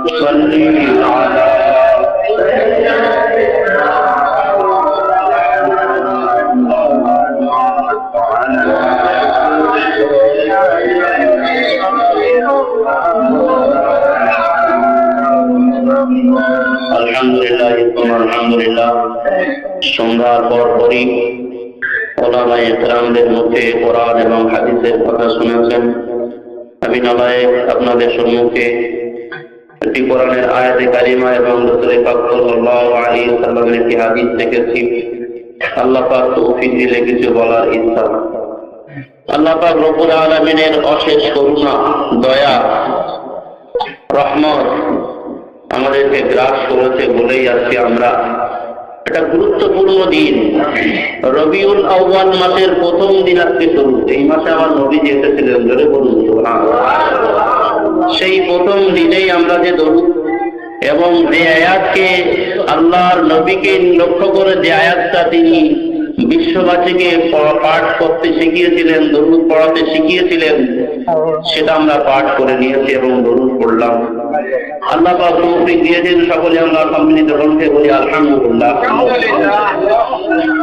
صل على আলহামদুলিল্লাহ আলহামদুলিল্লাহ সন্ধ্যার পর পরই ওলামা ইসলামদের মুখে কোরআন এবং হাদিসের কথা শুনেছেন আমি নলায় আপনাদের সম্মুখে একটি কোরআনের আয়াতে কারিমা এবং রসুল একটি হাদিস দেখেছি। আল্লাহ পাক তৌফিক দিলে কিছু বলার ইচ্ছা। আল্লাহ পাক অশেষ করুণা, দয়া, রহমত আমাদেরকে গ্রাস করেছে বলেই আজকে আমরা। এটা গুরুত্বপূর্ণ দিন। রবিউল আউ্বাল মাসের প্রথম দিন আজকে শুরু। এই মাসে আমার নবী যে এসেছিলেন ধরে বলুন। সেই প্রথম দিনেই আমরা যে দরুদ এবং যে আয়াতকে আল্লাহর নবীকে লক্ষ্য করে যে আয়াতটা তিনি বিশ্ববাসীকে পাঠ করতে শিখিয়েছিলেন, দরুদ পড়াতে শিখিয়েছিলেন, সেটা আমরা পাঠ করে নিয়েছি এবং দরুদ পড়লাম। আল্লাহ পাক তৌফিক দিয়েছেন সকলে আমরা সম্মিলিত কণ্ঠে বলি, আলহামদুলিল্লাহ।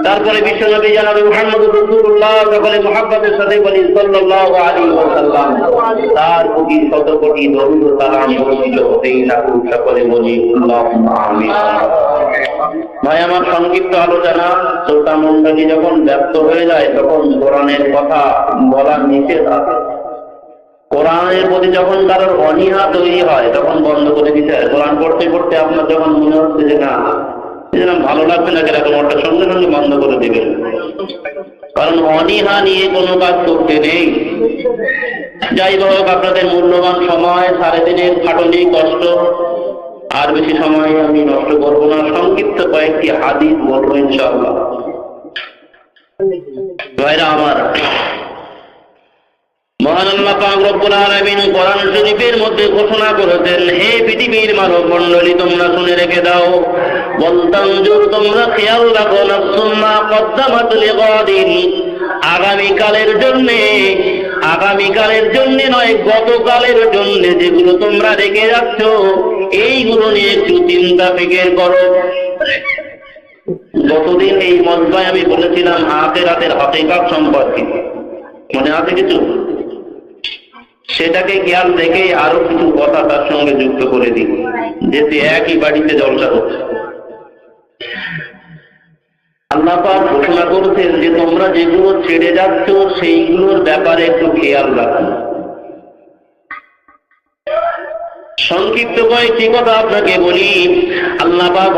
তারপরে বিশ্বনবী জানাবে মুহাম্মদ রাসূলুল্লাহ, সকলে মুহাব্বতের সাথে বলি, সাল্লাল্লাহু আলাইহি ওয়াসাল্লাম। তার প্রতি শত কোটি দরুদ সালাম বর্ষিত হতেই থাকুক, সকলে বলি, আল্লাহুম্মা আমিন। ভাই, আমার সংক্ষিপ্ত আলোচনা। শ্রোতা মন্ডলী যখন ব্যস্ত হয়ে যায়, তখন কোরআনের কথা বলার নিষেধ আছে। কোরআনের প্রতি যখন কারোর অনীহা তৈরি হয়, তখন বন্ধ করে দিতে হয়। কোরআন পড়তে পড়তে আপনার যখন মনে হচ্ছে যে, না ভালো লাগবে না এরকম ওটা সঙ্গে সঙ্গে বন্ধ করে দিবেন। কারণ অনীহা নিয়ে কোনো কাজ করতে নেই। যাই হোক, আপনাদের মূল্যবান সময় সাড়ে দিনের খাটনি, কষ্ট আর বেশি সময় আমি নষ্ট করব না। সংক্ষিপ্ত কয়েকটি হাদিস বলব ইনশাআল্লাহ। ভাইরা আমার খেয়াল রাখো আগামীকালের জন্য আগামীকালের জন্য নয়, গতকালের জন্য যেগুলো তোমরা রেখে যাচ্ছ, এইগুলো নিয়ে একটু চিন্তা ফিকের করো। গতদিন এই মজবায় আমি বলেছিলাম আখেরাতের হাকিকাত সম্পর্কে। মনে আছে কিছু? সেটাকে খেয়াল রেখে আরও কিছু কথা তার সঙ্গে যুক্ত করে দিই যেতে একই বাড়িতে জলসা হচ্ছে আল্লাহ ঘোষণা করছেন যে তোমরা যেগুলো ছেড়ে যাচ্ছ, সেইগুলোর ব্যাপারে একটু খেয়াল রাখো সংক্ষিপ্ত কয়েকটি কথা আপনাকে বলি। আল্লাহ পাক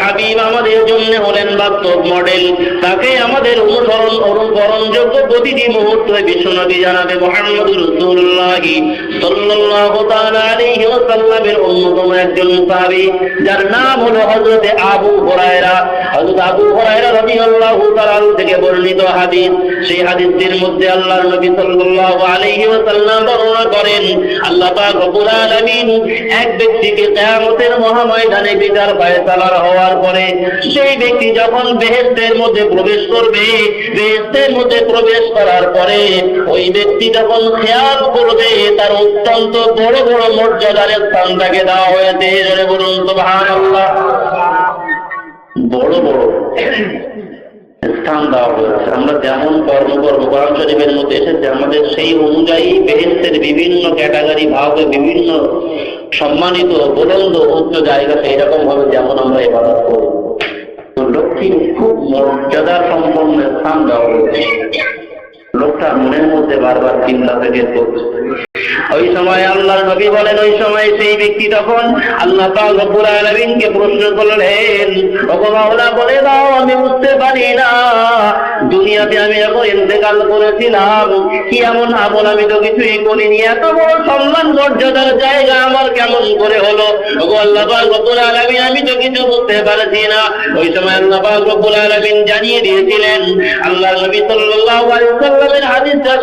হাবিব আমাদের জন্য হলেন বাস্তব মডেল। তাকে আমাদের অনুসরণ, অনুকরণযোগ্য প্রতিটি মুহূর্তে বিশ্বনবী জানাবে মুহাম্মদুর রাসূলুল্লাহ সাল্লাল্লাহু তাআলা আলাইহি ওয়াসাল্লামের অন্যতম একজন সাহাবী যার নাম হলো হযরতে আবু হুরায়রা। হযরত আবু হুরায়রা রাদিয়াল্লাহু তাআলা থেকে বর্ণিত হাদিস। সেই হাদিসটির মধ্যে আল্লাহর নবী সাল্লাল্লাহু আলাইহি ওয়াসাল্লাম বর্ণনা করেন, আল্লাহ পাক এক ব্যক্তিকে কিয়ামতের মহাময়দানে বিচার ফয়সালার হওয়ার পরে সেই ব্যক্তি যখন বেহেশতের মধ্যে প্রবেশ করবে, বেহেশতের মধ্যে প্রবেশ করার পরে ওই ব্যক্তি যখন খেয়াল করবে, তার অত্যন্ত বড় বড় মর্যাদার স্থান তাকে দেওয়া হয়েছে। বলুন, সুবহানাল্লাহ। বড় বড়। স্থান দেওয়া হয়েছে আমরা যেমন কর্ম করব কোরআন মধ্যে এসেছে। আমাদের সেই অনুযায়ী বেহেস্তের বিভিন্ন ক্যাটাগরি ভাবে বিভিন্ন সম্মানিত বুলন্দ উচ্চ জায়গা সেই রকম ভাবে যেমন আমরা এবাদত করি লক্ষ্মীর লক্ষ্মী খুব মর্যাদা সম্পন্ন স্থান দেওয়া হয়েছে। লোকটা মনের মধ্যে বারবার চিন্তা থেকে করছে ওই সময় আল্লাহর নবী বলেন, ওই সময় সেই ব্যক্তি তখন আল্লাহ আলামিনকে প্রশ্ন করলেন, ওগো বলে দাও, আমি বুঝতে পারি না। দুনিয়াতে আমি এখন ইন্তেকাল করেছিলাম, কি এমন আমল আমি তো কিছুই করিনি। এত বড় সম্মান মর্যাদার জায়গা আমার কেমন করে হলো? আল্লাহ পাক রব্বুল আলামিন, আমি তো কিছু বুঝতে পারছি না। ওই সময় আল্লাহ পাক রব্বুল আলামিন জানিয়ে দিয়েছিলেন আল্লাহ নবী সাল্লাল্লাহু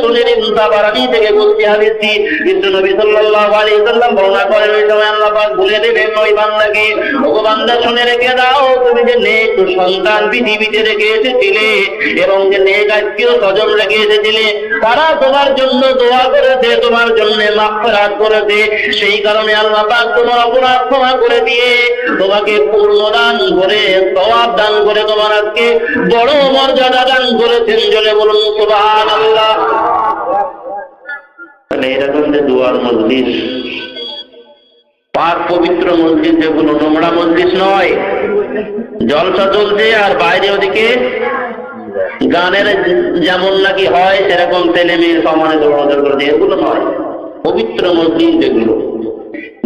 শুনে নিন তাবারানি থেকে বিশ্ব নবী সাল্লাল্লাহু আলাইহি সাল্লাম বর্ণনা করেন, ওই সময় আল্লাহ পাক বলে ওই বান্দাকে ও বান্দা, শুনে রেখে দাও, তুমি যে নেক সন্তান পৃথিবীতে রেখে এসেছিলে এবং যে নেক আত্মীয় স্বজন রেখে এসেছিলে, তারা তোমার জন্য দোয়া করেছে, তোমার জন্য মাফরাত করেছে। সেই কারণে আল্লাহ পাক তোমার অপরাধ ক্ষমা করে দিয়ে তোমাকে পূর্ণ দান করে সওয়াব দান করে তোমার আজকে বড় মর্যাদা দান করেছেন। জলে বলুন এরকম যে দুয়ার মসজিদ। পবিত্র মসজিদ যেগুলো নোংরা মসজিদ নয়, জলসা চলছে আর বাইরে ওদিকে গানের যেমন নাকি হয়, সেরকম মেয়ের সমানে দৌড়াদৌড় করে এগুলো নয়। পবিত্র মসজিদ যেগুলো।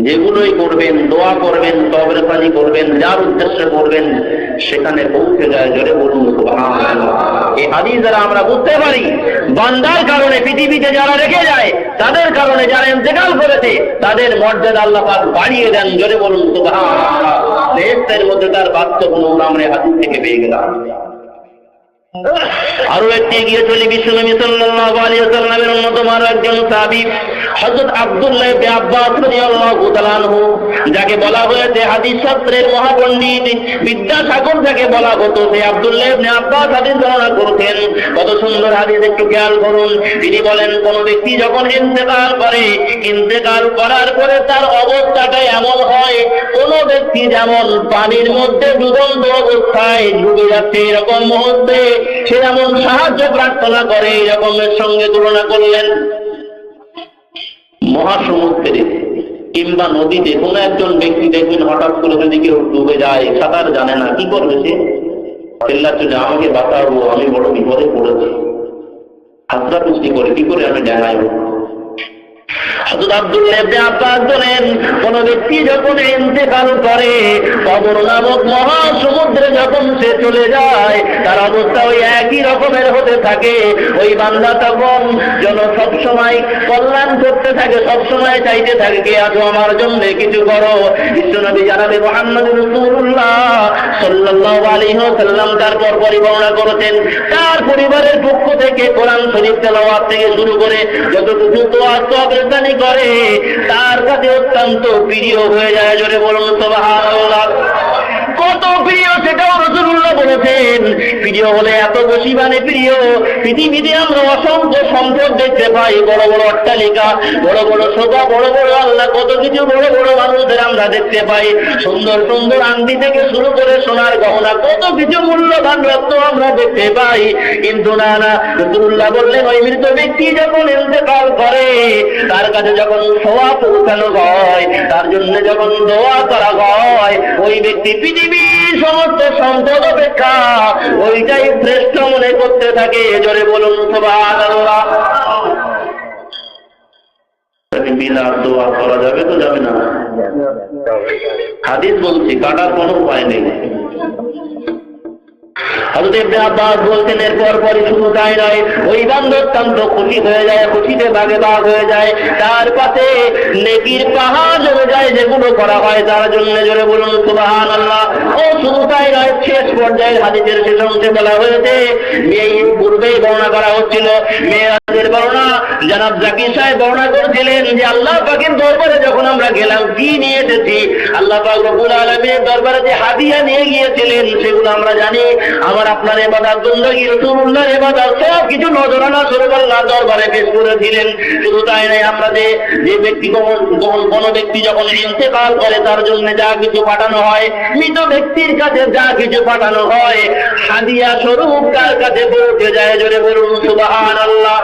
যেগুলোই করবেন, দোয়া করবেন তবরে পানি করবেন, যার উদ্দেশ্যে করবেন, সেখানে পৌঁছে যায় জোরে বলুন। এই হাদিস দ্বারা আমরা বুঝতে পারি, বান্দার কারণে পৃথিবীতে যারা রেখে যায়, তাদের কারণে যারা ইন্তেকাল করেছে, তাদের মর্যাদা আল্লাহ পাক বাড়িয়ে দেন, জোরে বলুন, সুবহানাল্লাহ বেহেশতের মধ্যে তার বাস্তব নমুনা আমরা হাদিস থেকে পেয়ে গেলাম আরও একটি এগিয়ে চলি বিশ্বনবী অন্যতম আরও একজন আব্দুল্লাহ যাকে বলা হয়েছে হাদিস শাস্ত্রের বিদ্যাসাগর যাকে বলা হতো, সেই আব্দুল্লাহ আব্বাস হাদিস করতেন কত সুন্দর হাদিস, একটু খেয়াল করুন। তিনি বলেন, কোন ব্যক্তি যখন ইন্তেকাল করে, ইন্তেকাল করার পরে তার অবস্থাটা এমন হয়, কোন ব্যক্তি যেমন পানির মধ্যে ডুবন্ত অবস্থায় ডুবে যাচ্ছে, এরকম মুহূর্তে সে যেমন সাহায্য প্রার্থনা করে এরকমের সঙ্গে তুলনা করলেন। মহাসমুদ্রে কিংবা নদীতে কোন একজন ব্যক্তি দেখবেন হঠাৎ করে যদি কেউ ডুবে যায়, সাঁতার জানে না, কি করবে সে? আমাকে বাঁচাবো আমি বড় বিপদে পড়েছি। হাতরা পুষ্টি করে, কি করে আমি ডাঙাইব হযরত আব্দুল্লাহ ইবনে আব্বাস কোন ব্যক্তি যখন ইন্তেকাল করে, কবর নামক মহা সমুদ্রে যখন সে চলে যায়, তার অবস্থা ওই একই রকমের হতে থাকে। ওই বান্দা তখন যেন সবসময় কল্যাণ করতে থাকে, সবসময় চাইতে থাকে, কে আছো আমার জন্য কিছু করো? বিশ্বনবী জানাবে মোহাম্মদ রাসূলুল্লাহ সাল্লাল্লাহু আলাইহি ওয়াসাল্লাম তারপর পরিবর্ণনা করেছেন। তার পরিবারের পক্ষ থেকে কোরআন শরীফ তেলাওয়াত থেকে শুরু করে যতটুকু দোয়া তবরদানি করে তার কাছে অত্যন্ত প্রিয় হয়ে যায় জোরে বলুন তো বলেছেন প্রিয় হলে এত বেশি মানে প্রিয়। পৃথিবীতে আমরা অসংখ্য সম্পদ দেখতে পাই। বড় বড় অট্টালিকা, বড় বড় শোভা বড় বড় আল্লাহ কত কিছু বড় বড় মানুষদের আমরা দেখতে পাই। সুন্দর সুন্দর আংটি থেকে শুরু করে সোনার গহনা, কত কিছু মূল্যবান রত্ন আমরা দেখতে পাই। কিন্তু না না রসুল্লাহ বললেন, ওই মৃত ব্যক্তি যখন ইন্তেকাল করে, তার কাছে যখন সোয়া পৌঁছানো হয়, তার জন্য যখন দোয়া করা হয়, ওই ব্যক্তি পৃথিবীর সমস্ত সম্পদ অপেক্ষা। ওইটাই শ্রেষ্ঠ মনে করতে থাকে। জোরে বলুন বিনা দোয়া করা যাবে তো যাবে না? হাদিস বলছি, কাটার কোনো উপায় নেই। বলতেন, এরপর পরে শুধু তাই নয় ওই বান্ধব খুশি হয়ে যায়, খুশিতে বাগে হয়ে যায়। তার নেকির পাহাড় জমে যায়, যেগুলো করা হয় তার জন্য। জোরে বলুন সুবাহান আল্লাহ ও শুধু তাই নয় শেষ শেষ অংশে বলা হয়েছে পূর্বেই বর্ণনা করা হচ্ছিল। বর্ণনা জানাব জাকির সাহেব বর্ণনা করেছিলেন যে, আল্লাহ পাকের দরবারে যখন আমরা গেলাম, কি নিয়ে এসেছি? আল্লাহ পাক রব্বুল আলামিনের দরবারে যে হাদিয়া নিয়ে গিয়েছিলেন, সেগুলো আমরা জানি। আমার আপনার এবাদার দুন্দগি রসুল্লাহর এবাদার সব কিছু নজরানা স্বরূপ আল্লাহ দরবারে পেশ করেছিলেন শুধু তাই নাই আমরা যে ব্যক্তি কোন ব্যক্তি যখন ইন্তেকাল করে, তার জন্য যা কিছু পাঠানো হয়, মৃত ব্যক্তির কাছে যা কিছু পাঠানো হয়, হাদিয়া স্বরূপ কার কাছে পৌঁছে যায়? জোরে বলুন সুবাহান আল্লাহ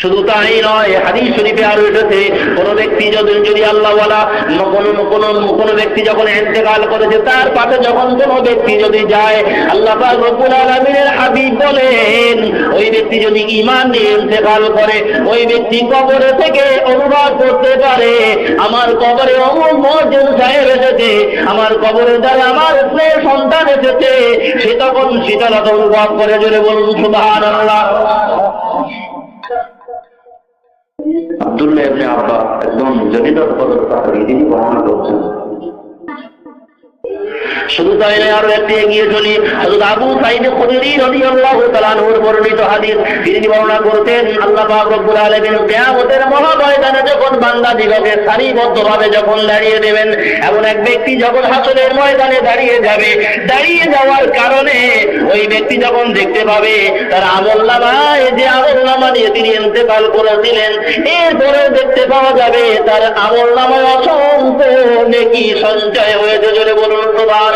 শুধু তাই নয়, হাদিস শরীফে আরও এসেছে, কোন ব্যক্তি যদি যদি আল্লাহওয়ালা কোন কোন কোন ব্যক্তি যখন ইন্তেকাল করেছে, তার পাশে যখন কোন ব্যক্তি যদি যায়, আল্লাহ রব্বুল আলামিনের হাবিব বলেন, ওই ব্যক্তি যদি ঈমান নিয়ে ইন্তেকাল করে, ওই ব্যক্তি কবরে থেকে অনুভব করতে পারে, আমার কবরে অমুক মহাজন সাহেব এসেছে, আমার কবরে দ্বারা আমার স্নেহ সন্তান এসেছে, সে তখন শীতলতা অনুভব করে, জোরে বলুন সুবহানাল্লাহ। আব্দুল্লাহ ইবনে আব্বাস একদম জনিত পদক তিনি বর্ণনা করছেন। শুধু তাই নয় আরও একটি এগিয়ে চলি। হযরত আবু সাইদ খুদরি রাদিয়াল্লাহু বর্ণিত হাদিস। তিনি বর্ণনা করতেন, আল্লাহ পাক আলামিন কিয়ামতের মহাময়দানে যখন বান্দা দিগকে সারিবদ্ধভাবে যখন দাঁড়িয়ে দেবেন, এমন এক ব্যক্তি যখন হাসরের ময়দানে দাঁড়িয়ে যাবে, দাঁড়িয়ে যাওয়ার কারণে ওই ব্যক্তি যখন দেখতে পাবে, তার আমল নামায় যে আমল নামা নিয়ে তিনি ইন্তেকাল করেছিলেন এরপরে দেখতে পাওয়া যাবে, তার আমল নামায় অসংখ্য নেকি সঞ্চয় হয়েছে, জোরে বলুন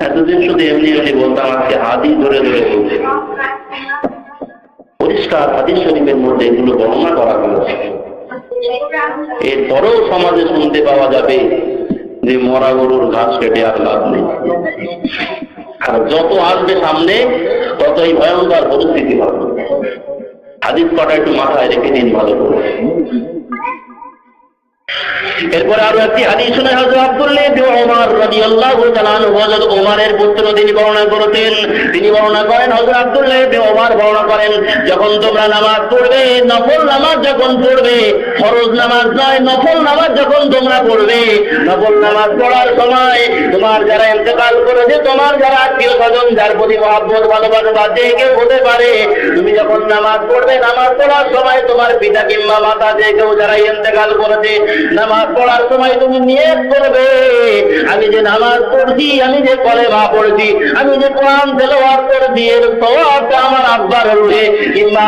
এতদিন শুধু এমনি এমনি বলতাম, আজকে ধরে ধরে বলছে। পরিষ্কার শরীফের মধ্যে এগুলো বর্ণনা করা সমাজে শুনতে পাওয়া যাবে যে মরা গরুর ঘাস কেটে আর লাভ নেই। আর যত আসবে সামনে, ততই ভয়ঙ্কর পরিস্থিতি হবে। হাদিস কটা একটু মাথায় রেখে দিন ভালো এরপরে আরও একটি হাদিস শুনে হযরত আব্দুল্লাহ ওমর তাআলা আনহু, হযরত পুত্র তিনি বর্ণনা করেছেন। তিনি বর্ণনা করেন, হযরত আব্দুল্লাহ ওমর বর্ণনা করেন, যখন তোমরা নামাজ পড়বে, নফল নামাজ যখন পড়বে, ফরজ নামাজ নয়, নফল নামাজ যখন তোমরা পড়বে, নফল নামাজ পড়ার সময় তোমার যারা ইন্তেকাল করেছে, তোমার যারা আত্মীয় স্বজন, যার প্রতি মহাব্বত, ভালোবাসা যে কেউ হতে পারে, তুমি যখন নামাজ পড়বে, নামাজ পড়ার সময় তোমার পিতা কিংবা মাতা যে কেউ যারা ইন্তেকাল করেছে, নামাজ পড়ার সময় তুমি নিয়ত করবে। আমি যে নামাজ পড়ছি, আমি যে কলেমা পড়ছি, আমি যে কোরআন তেলাওয়াত করছি, এর সওয়াবটা আমার আব্বার রুহে কিংবা